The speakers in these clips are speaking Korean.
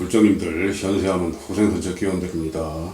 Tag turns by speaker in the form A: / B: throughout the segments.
A: 불정님들 현세하는 후생선적 기원들입니다.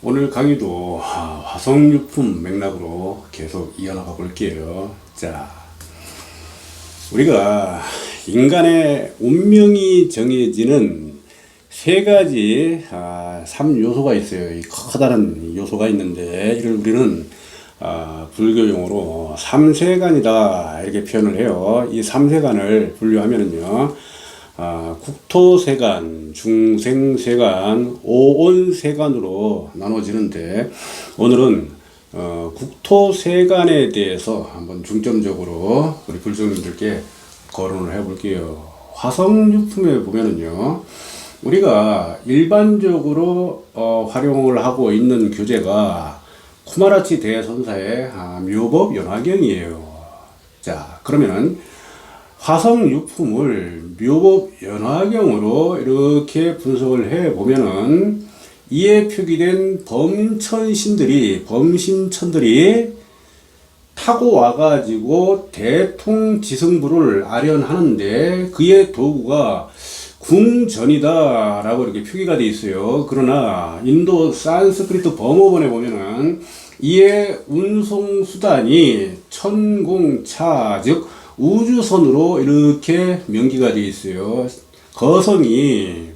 A: 오늘 강의도 아, 화성유품 맥락으로 계속 이어나가 볼게요. 자, 우리가 인간의 운명이 정해지는 세 가지 아, 3요소가 있어요. 이 커다란 요소가 있는데 이를 우리는 아, 불교 용어로 삼세간이다 이렇게 표현을 해요. 이 삼세간을 분류하면은요. 아, 국토세간, 중생세간, 오온세간으로 나눠지는데 오늘은 어, 국토세간에 대해서 한번 중점적으로 우리 불정님들께 거론을 해볼게요. 화성유품에 보면은요, 우리가 일반적으로 어, 활용을 하고 있는 교재가 쿠마라치 대선사의 아, 묘법 연화경이에요. 자, 그러면은 화성 유품을 묘법 연화경으로 이렇게 분석을 해 보면은 이에 표기된 범천신들이 범신천들이 타고 와가지고 대통지승부를 아련하는데 그의 도구가 궁전이다 라고 이렇게 표기가 돼 있어요. 그러나 인도 산스크리트 범어본에 보면은 이의 운송 수단이 천공차 즉 우주선으로 이렇게 명기가 되어 있어요. 거성이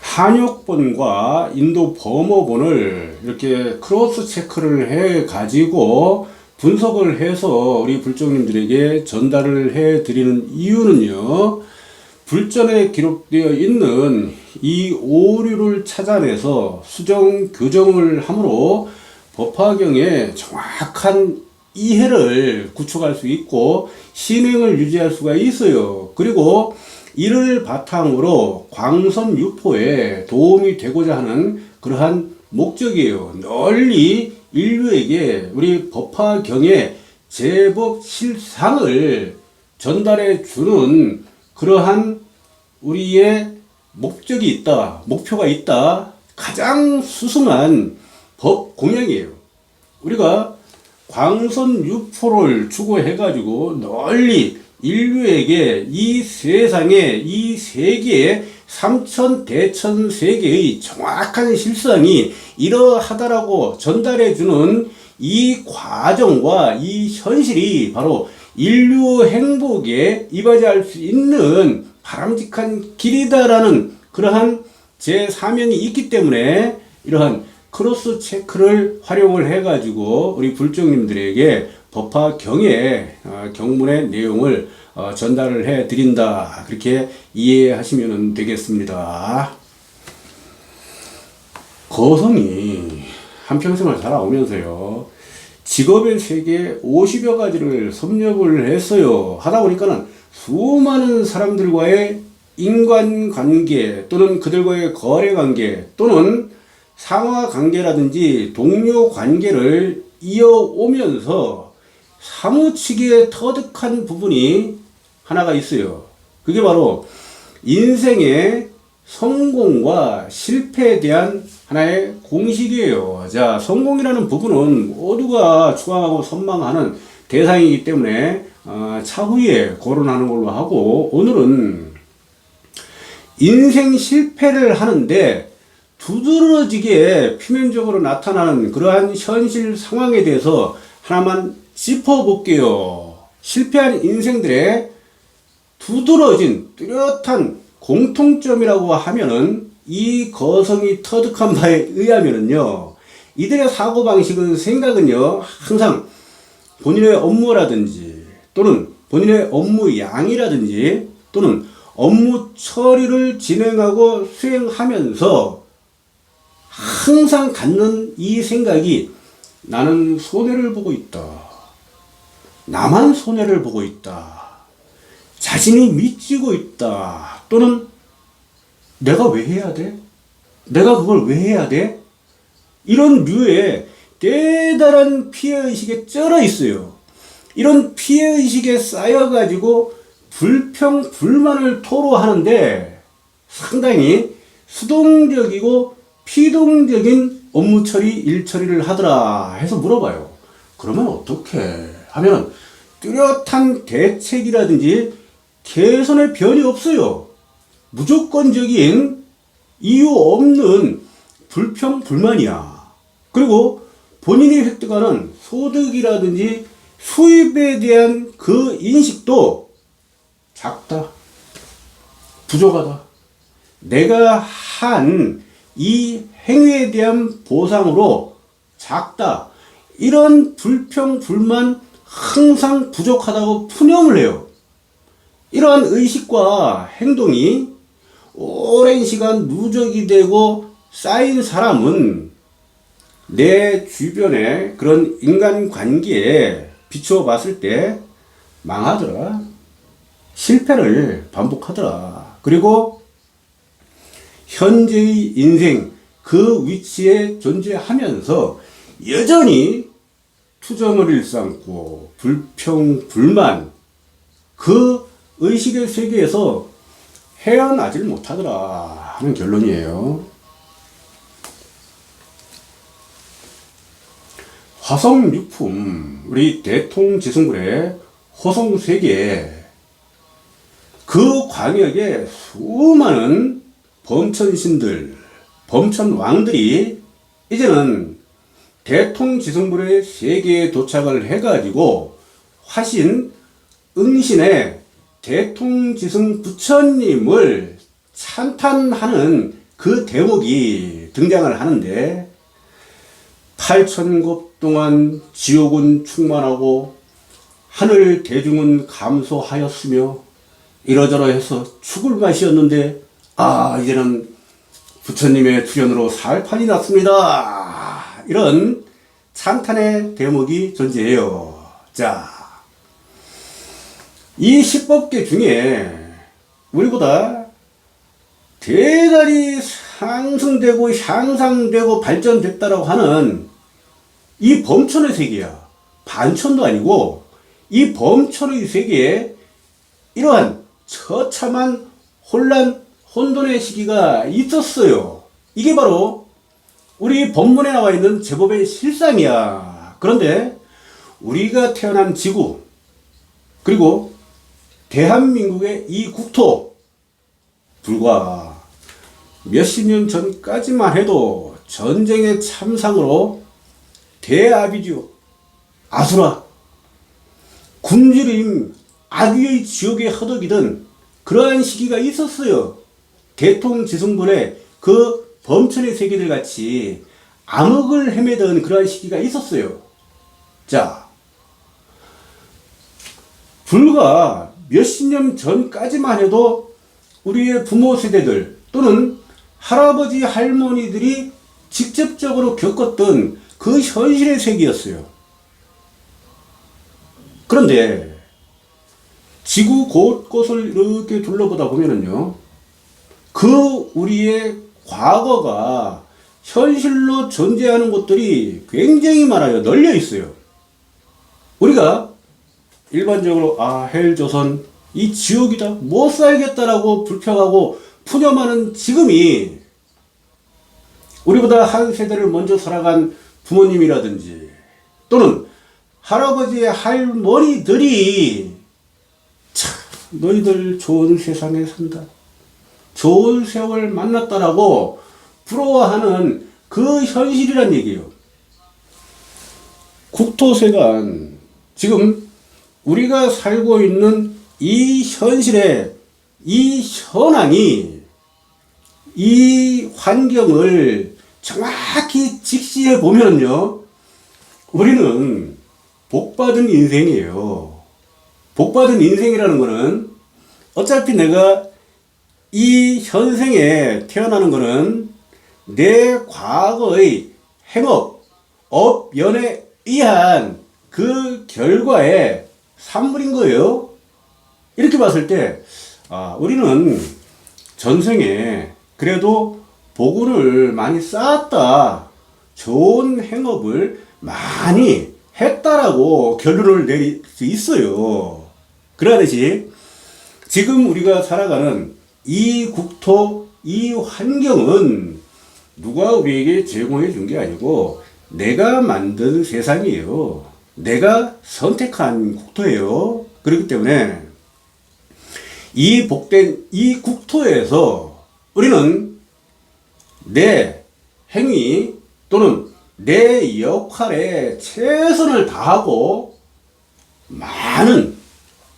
A: 한역본과 인도 범어본을 이렇게 크로스 체크를 해 가지고 분석을 해서 우리 불정님들에게 전달을 해 드리는 이유는요. 불전에 기록되어 있는 이 오류를 찾아내서 수정 교정을 함으로 법화경에 정확한 이해를 구축할 수 있고 신행을 유지할 수가 있어요. 그리고 이를 바탕으로 광선 유포에 도움이 되고자 하는 그러한 목적이에요. 널리 인류에게 우리 법화경의 제법 실상을 전달해 주는 그러한 우리의 목적이 있다, 목표가 있다. 가장 수승한 법 공약이에요. 우리가 광선 유포를 추구해가지고 널리 인류에게 이 세상에 이 세계의 삼천 대천 세계의 정확한 실상이 이러하다라고 전달해주는 이 과정과 이 현실이 바로 인류 행복에 이바지할 수 있는 바람직한 길이다라는 그러한 제 사명이 있기 때문에 이러한 크로스 체크를 활용을 해가지고 우리 불정님들에게 법화 경의 어, 경문의 내용을 어, 전달을 해 드린다 그렇게 이해하시면 되겠습니다. 거성이 한평생을 살아오면서요 직업의 세계 50여 가지를 섭렵을 했어요. 하다 보니까는 수많은 사람들과의 인간관계 또는 그들과의 거래관계 또는 상하 관계라든지 동료 관계를 이어오면서 사무치게 터득한 부분이 하나가 있어요. 그게 바로 인생의 성공과 실패에 대한 하나의 공식이에요. 자, 성공이라는 부분은 모두가 추앙하고 선망하는 대상이기 때문에 어, 차후에 거론하는 걸로 하고 오늘은 인생 실패를 하는데 두드러지게 표면적으로 나타나는 그러한 현실 상황에 대해서 하나만 짚어볼게요. 실패한 인생들의 두드러진 뚜렷한 공통점이라고 하면은 이 거성이 터득한 바에 의하면은요, 이들의 사고방식은 생각은요, 항상 본인의 업무라든지 또는 본인의 업무 양이라든지 또는 업무 처리를 진행하고 수행하면서 항상 갖는 이 생각이 나는 손해를 보고 있다. 나만 손해를 보고 있다. 자신이 미치고 있다. 또는 내가 왜 해야 돼? 내가 그걸 왜 해야 돼? 이런 류의 대단한 피해의식에 쩔어 있어요. 이런 피해의식에 쌓여가지고 불평, 불만을 토로하는데 상당히 수동적이고 피동적인 업무 처리, 일 처리를 하더라 해서 물어봐요. 그러면 어떻게 하면 뚜렷한 대책이라든지 개선의 변이 없어요. 무조건적인 이유 없는 불평, 불만이야. 그리고 본인이 획득하는 소득이라든지 수입에 대한 그 인식도 작다. 부족하다. 내가 한 이 행위에 대한 보상으로 작다. 이런 불평, 불만 항상 부족하다고 푸념을 해요. 이러한 의식과 행동이 오랜 시간 누적이 되고 쌓인 사람은 내 주변의 그런 인간 관계에 비추어 봤을 때 망하더라. 실패를 반복하더라. 그리고 현재의 인생 그 위치에 존재하면서 여전히 투정을 일삼고 불평, 불만 그 의식의 세계에서 헤어나질 못하더라 하는 결론이에요. 화성 유품 우리 대통지승불의 호성 세계 그 광역에 수많은 범천신들, 범천왕들이 이제는 대통지승불의 세계에 도착을 해가지고 화신 응신의 대통지승 부처님을 찬탄하는 그 대목이 등장을 하는데 8천급 동안 지옥은 충만하고 하늘 대중은 감소하였으며 이러저러 해서 죽을 맛이었는데 아 이제는 부처님의 출현으로 살판이 났습니다. 이런 찬탄의 대목이 존재해요. 자, 이 10법계 중에 우리보다 대단히 상승되고 향상되고 발전됐다라고 하는 이 범천의 세계야. 반천도 아니고 이 범천의 세계에 이러한 처참한 혼란, 혼돈의 시기가 있었어요. 이게 바로 우리 본문에 나와 있는 제법의 실상이야. 그런데 우리가 태어난 지구, 그리고 대한민국의 이 국토, 불과 몇십 년 전까지만 해도 전쟁의 참상으로 대아비주, 아수라, 굶주림, 악귀의 지옥에 허덕이던 그러한 시기가 있었어요. 대통 지승분의 그 범천의 세계들 같이 암흑을 헤매던 그러한 시기가 있었어요. 자, 불과 몇십 년 전까지만 해도 우리의 부모 세대들 또는 할아버지 할머니들이 직접적으로 겪었던 그 현실의 세계였어요. 그런데 지구 곳곳을 이렇게 둘러보다 보면은요, 그 우리의 과거가 현실로 존재하는 곳들이 굉장히 많아요. 널려 있어요. 우리가 일반적으로 아 헬조선 이 지옥이다 못 살겠다라고 불평하고 푸념하는 지금이 우리보다 한 세대를 먼저 살아간 부모님이라든지 또는 할아버지의 할머니들이 참 너희들 좋은 세상에 산다 좋은 세월 만났다라고 부러워하는 그 현실이란 얘기예요. 국토세관 지금 우리가 살고 있는 이 현실의 이 현황이 이 환경을 정확히 직시해 보면요. 우리는 복받은 인생이에요. 복받은 인생이라는 거는 어차피 내가 이 현생에 태어나는 거는 내 과거의 행업, 업 연에 의한 그 결과의 산물인 거예요. 이렇게 봤을 때, 아, 우리는 전생에 그래도 복을 많이 쌓았다. 좋은 행업을 많이 했다라고 결론을 내릴 수 있어요. 그러듯이 지금 우리가 살아가는 이 국토, 이 환경은 누가 우리에게 제공해 준 게 아니고 내가 만든 세상이에요. 내가 선택한 국토예요. 그렇기 때문에 이 복된 이 국토에서 우리는 내 행위 또는 내 역할에 최선을 다하고 많은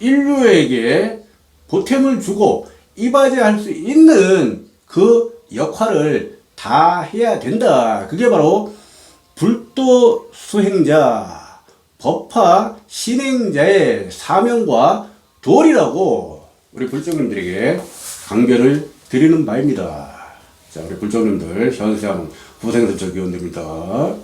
A: 인류에게 보탬을 주고 이바지할 수 있는 그 역할을 다 해야 된다. 그게 바로 불도 수행자, 법화 신행자의 사명과 도리라고 우리 불정님들에게 강변을 드리는 바입니다. 자, 우리 불정님들 현세한 구생선적 위원들입니다.